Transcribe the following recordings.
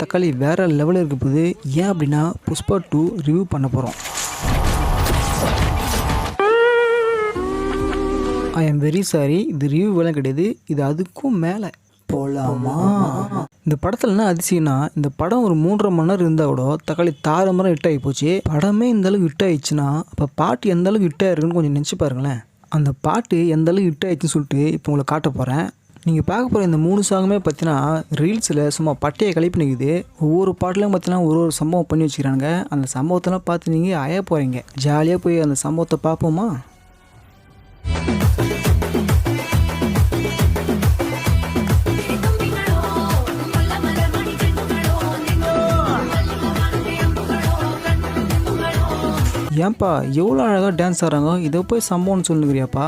தக்காளி வேற லெவலில் இருக்க போது ஏன் அப்படின்னா புஷ்பா டூ ரிவ்யூ பண்ண போகிறோம் ஐ ஆம் வெரி சாரி இது ரிவ்யூ வேலை கிடையாது. இது அதுக்கும் மேலே. போலாமா? இந்த படத்தில் என்ன அதிசயம்னா இந்த படம் ஒரு மூன்றரை மணி நேரம் இருந்தால் கூட தக்காளி தாறு மரம் ஹிட் ஆகி போச்சு. படமே இந்த அளவுக்கு ஹிட் ஆயிடுச்சுன்னா அப்போ பாட்டு எந்த அளவுக்கு ஹிட் ஆயிருக்குன்னு கொஞ்சம் நினச்சி பாருங்களேன். அந்த பாட்டு எந்த அளவுக்கு ஹிட் ஆயிடுச்சுன்னு சொல்லிட்டு இப்போ உங்களை காட்ட போகிறேன் நீங்கள் பார்க்க போகிற இந்த மூணு சாங்குமே பார்த்தீங்கன்னா ரீல்ஸில் சும்மா பட்டையை கழிப்பு நிற்குது ஒவ்வொரு பாட்டிலும் பார்த்தீங்கன்னா ஒரு ஒரு சம்பவம் பண்ணி வச்சுக்கிறாங்க அந்த சம்பவத்தெல்லாம் பார்த்து நீங்கள் அய போகிறீங்க ஜாலியாக போய் அந்த சம்பவத்தை பார்ப்போமா? ஏன்பா எவ்வளோ அழகாக டான்ஸ் ஆடுறாங்க? இதை போய் சம்பவம்னு சொல்லுங்கிறியாப்பா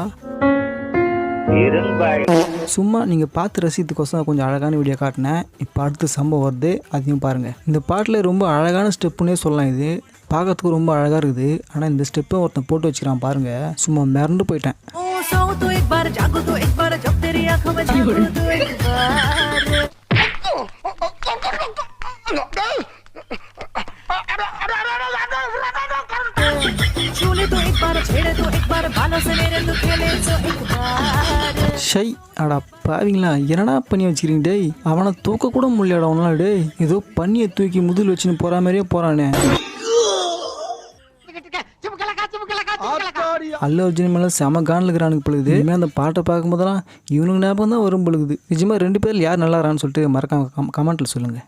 சும்மா நீங்கள் பார்த்து ரசித்துக்கோசம் கொஞ்சம் அழகான வீடியோ காட்டினேன் இப்போ அடுத்த சம்பவம் வருது அதையும் பாருங்கள் இந்த பாட்டில் ரொம்ப அழகான ஸ்டெப்புன்னே சொல்லலாம் இது பார்க்கறதுக்கு ரொம்ப அழகாக இருக்குது ஆனால் இந்த ஸ்டெப்பை ஒருத்தன் போட்டு வச்சுக்கிறான் பாருங்கள் சும்மா மிரண்டு போயிட்டேன் ओ सो तो एक बार जागो तो एक बार जब तेरी आंखों में जागो तो एक बार छूले तो एक बार छेड़े तो एक ஷை அடா பாவிங்களா என்னடா பண்ணி வச்சுக்கிறீங்க டேய்? அவனை தூக்க கூட முடியலடா அவனால டேய். ஏதோ பண்ணியை தூக்கி முதுகில் வச்சுன்னு போற மாதிரியே போறானே. அல்ல அர்ஜுன் மேலே செம கானில் இருக்கிறானுக்கு பொழுது இனிமேல் அந்த பாட்டை பார்க்கும்போதெல்லாம் இவனுக்கு ஞாபகம் தான் வரும் பொழுது நிஜமாக ரெண்டு பேரில் யார் நல்லா இருக்கான்னு சொல்லிட்டு மறக்காம கமெண்ட்டில் சொல்லுங்கள்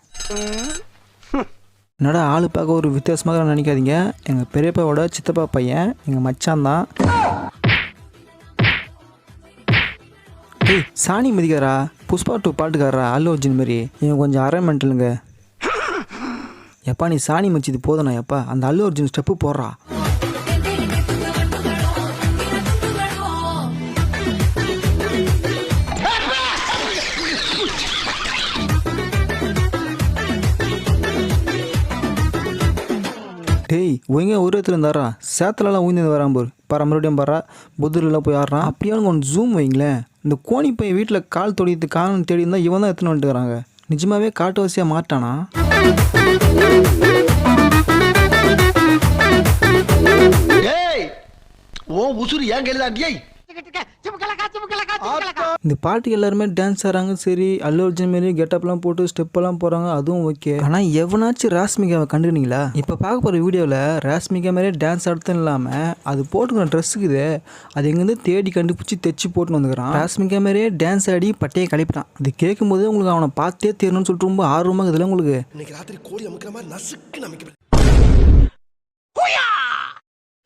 என்னடா ஆளு பார்க்க ஒரு வித்தியாசமாக நினைக்காதீங்க. எங்கள் பெரியப்பாவோட சித்தப்பா பையன் எங்கள் மச்சான் தான். ஏய் சாணி மதிக்காரா? புஷ்பா டூ பாட்டுக்காரரா? அல்லு அர்ஜுன் மாதிரி. இவன் கொஞ்சம் அரேஞ்ச்மெண்ட்லுங்க எப்பா நீ சாணி மச்சிது போதுண்ணா எப்பா. அந்த அல்லு அர்ஜுன் ஸ்டெப்பு போடுறா. டேய் ஒழுங்க ஒரு இடத்துல இருந்தாரா சேத்துலலாம் ஊந்து வரான் போர் பாரு மறுபடியும் பாரா புதூர்லாம் போய் ஆடுறான். அப்படியே ஒன்று ஜூம் வைங்களேன். இந்த கோணி பையன் வீட்டில் கால் தொடித்து காரணம் தேடி இருந்தால் இவன் தான் எடுத்துன்னு வந்துட்டுறாங்க நிஜமாவே காட்டுவாசியாக மாட்டானா? ஏய் ஓ உசுறு ஏன் கையில் தான் இந்த பாட்டுக்கு எல்லாருமே டான்ஸ் ஆடுறாங்க. சரி அல்லு அர்ஜுன் மாரி கெட்டப்லாம் போட்டு ஸ்டெப்பெல்லாம் போகிறாங்க அதுவும் ஓகே ஆனால் எவனாச்சும் ராஸ்மிகாவை கண்டுனீங்களா இப்போ பார்க்க போகிற வீடியோவில் ராஸ்மிகா மாதிரியே டான்ஸ் ஆடுறதும் இல்லாமல் அது போட்டுக்கிற ட்ரெஸ்ஸுக்குது அது எங்கேருந்து தேடி கண்டுபிடிச்சி தைச்சி போட்டு வந்துக்கிறான். ராஸ்மிகா மாதிரியே டான்ஸ் ஆடி பட்டையை கழிப்பிட்டான். இது கேட்கும்போது உங்களுக்கு அவனை பார்த்தே தெரியணும்னு சொல்லிட்டு ரொம்ப ஆர்வமாக இருக்குதுல்ல உங்களுக்கு? இன்னைக்கு ராத்திரி கோழி அமைக்கிற மாதிரி நசுக்கு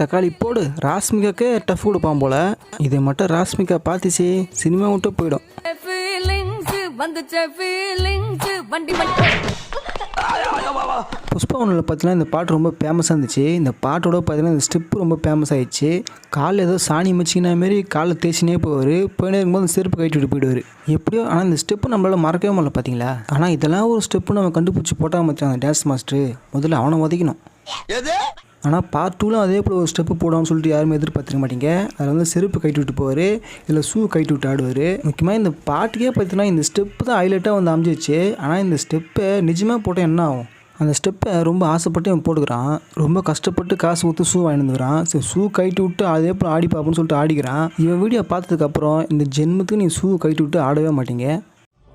தக்காளி போடு. ராஸ்மிகாக்கே டஃப் கொடுப்பான் போல. இதை மட்டும் ராஸ்மிகா பார்த்துச்சு சினிமா விட்டு போயிடும். புஷ்பா ஒன்றில் பார்த்தீங்கன்னா இந்த பாட்டு ரொம்ப ஃபேமஸாக இருந்துச்சு. இந்த பாட்டோட பார்த்தீங்கன்னா இந்த ஸ்டெப்பு ரொம்ப ஃபேமஸ் ஆயிடுச்சு. காலில் ஏதோ சாணி மச்சிக்கினா மாரி காலை தேய்ச்சினே போவார். போயினே இருக்கும்போது அந்த செருப்பு கட்டி விட்டு போயிடுவார். எப்படியோ ஆனால் இந்த ஸ்டெப்பு நம்மளால் மறக்கவே முடியல பார்த்தீங்களா ஆனால் இதெல்லாம் ஒரு ஸ்டெப்பு நம்ம கண்டுபிடிச்சி போட்டால் மச்சான் அந்த டான்ஸ் மாஸ்டர் முதல்ல அவனை உதைக்கணும் எது? ஆனால் பார்ட் டூலாம் அதே போல் ஒரு ஸ்டெப்பு போடாமல் சொல்லிட்டு யாருமே எதிர்பார்த்துக்க மாட்டீங்க. அதில் வந்து செருப்பு கைட்டு விட்டு போவார். இதில் ஷூ கைட்டு விட்டு ஆடுவார். முக்கியமாக இந்த பாட்டுக்கே பார்த்தீங்கன்னா இந்த ஸ்டெப்பு தான் ஹைலைட்டாக வந்து அமைஞ்சிச்சு ஆனால் இந்த ஸ்டெப்பை நிஜமாக போட்டால் என்ன ஆகும்? அந்த ஸ்டெப்பை ரொம்ப ஆசைப்பட்டு அவன் போட்டுக்கிறான். ரொம்ப கஷ்டப்பட்டு காசு கொடுத்து ஷூ வாங்கிட்டு சரி ஷூ கைட்டு விட்டு அதே போல் ஆடி பார்ப்போம்னு சொல்லிட்டு ஆடிக்கிறான். இவன் வீடியோ பார்த்ததுக்கப்புறம் இந்த ஜென்மத்துக்கு நீ ஷூ கைட்டு விட்டு ஆடவே மாட்டீங்க.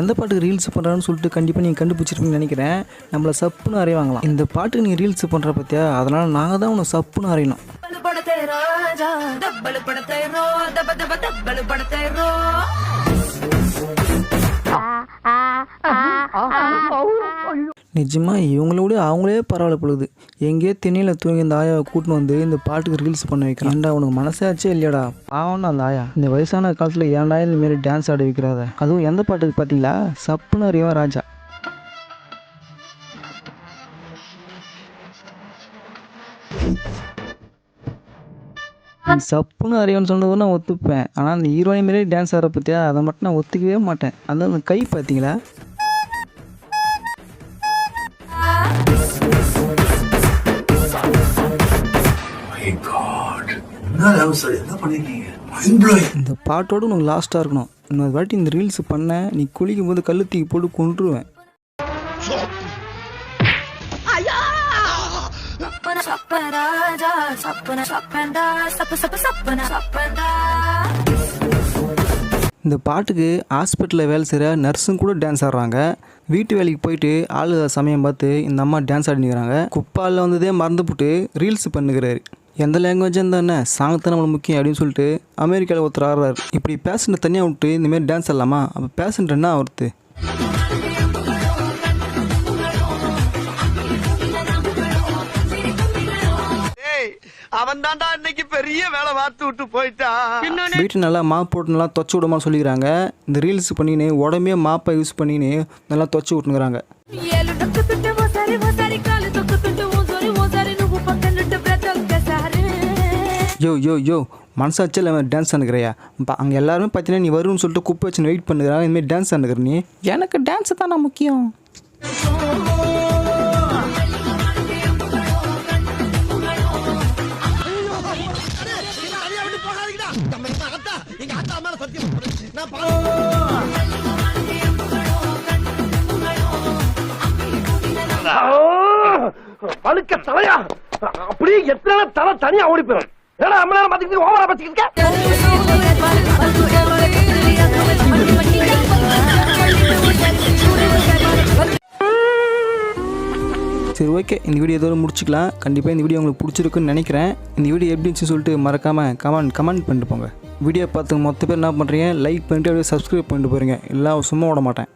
எந்த பாட்டுக்கு ரீல்ஸ் பண்ணுறான்னு சொல்லிட்டு கண்டிப்பாக நீங்கள் கண்டுபிடிச்சிருப்பீங்கன்னு நினைக்கிறேன் நம்மளை சப்புன்னு அறைவாங்களாம் இந்த பாட்டுக்கு நீ ரீல்ஸ் பண்ணுற பற்றியா அதனால் நாங்கள் தான் உன்னை சப்புன்னு அறையணும் ஆ ஆ ஆ நிஜமாக இவங்களோட அவங்களே பரவாயில்ல பொழுது எங்கேயோ திண்ணியில் தூங்கி இந்த ஆயாவை கூட்டின்னு வந்து இந்த பாட்டுக்கு ரீல்ஸ் பண்ண வைக்கிறேன். ஏன்டா உனக்கு மனசாச்சே இல்லையாடா? பாவம்னா அந்த ஆயா. இந்த வயசான காலத்தில் ஏன்டா இந்த மாரி டான்ஸ் ஆட வைக்கிறாத? அதுவும் எந்த பாட்டுக்கு பார்த்தீங்களா சப்புன்னு அறிவா ராஜா. சப்புன்னு அறிவன் சொன்னது நான் ஒத்துப்பேன். ஆனால் அந்த ஹீரோயின் மாரி டான்ஸ் ஆட பற்றியா அதை மட்டும் நான் ஒத்துக்கவே மாட்டேன். அந்த கை பார்த்தீங்களா இந்த பாட்டோட உனக்கு லாஸ்ட்டாக இருக்கணும். இன்னொரு வாட்டி இந்த ரீல்ஸ் பண்ண நீ குளிக்கும் போது கல்லு போட்டு கொண்டுருவேன் இந்த பாட்டுக்கு ஹாஸ்பிட்டலில் வேலை செய்கிற நர்ஸும் கூட டான்ஸ் ஆடுறாங்க. வீட்டு வேலைக்கு போயிட்டு ஆளுகிற சமயம் பார்த்து இந்த அம்மா டான்ஸ் ஆடினுக்கிறாங்க குப்பாலில் வந்ததே மறந்து போட்டு ரீல்ஸ் பண்ணுகிறாரு. எந்த லாங்குவேஜ் இருந்தானே சாங் தான் நம்மளுக்கு முக்கியம் அப்படின்னு சொல்லிட்டு அமெரிக்காவில் ஒருத்தர் ஆடுறாரு. இப்படி பேஷண்ட்டை தனியாக விட்டு இந்தமாரி டான்ஸ் ஆடலாமா? அப்போ பேஷண்ட் என்ன ஒருத்து ஏய் அவன் தான்டா இன்னைக்கு பெரிய வேலை பார்த்து விட்டு போயிட்டான். வீட்டை நல்லா மாப் போட்டு நல்லா தொச்சு விடுமான்னு சொல்லிக்கிறாங்க இந்த ரீல்ஸ் பண்ணின்னு உடம்பே மாப்பை யூஸ் பண்ணின்னு நல்லா தொச்சு விட்டுனுக்குறாங்க யோ யோ யோ மனசாச்சு இல்லை டான்ஸ் ஆனுக்கிறியா அங்கே எல்லாருமே பார்த்தீங்கன்னா நீ வரும்னு சொல்லிட்டு குப்பை வச்சு வெயிட் பண்ணுறாங்க இனிமேல் டான்ஸ் ஆனுக்கிற நீ. எனக்கு டான்ஸ் தான் நான் முக்கியம் பழுக்க தலையா? அப்படியே எத்தனை தலை தனியா ஓடி போயிடும் ஏன்னா அம்ம நேரம் பாத்துக்கிட்டு ஓவரா பாத்துக்கிட்டு சரி ஓகே இந்த வீடியோ இதோட முடிச்சுக்கலாம். கண்டிப்பாக இந்த வீடியோ உங்களுக்கு பிடிச்சிருக்குன்னு நினைக்கிறேன். இந்த வீடியோ எப்படி சொல்லிட்டு மறக்காமல் கமெண்ட் கமெண்ட் பண்ணிட்டு போங்க. வீடியோ பார்த்து மொத்த பேர் என்ன பண்ணுறீங்க லைக் பண்ணிட்டு அப்படியே சப்ஸ்கிரைப் பண்ணிட்டு போகிறீங்க எல்லாம் சும்மா விட மாட்டேன்.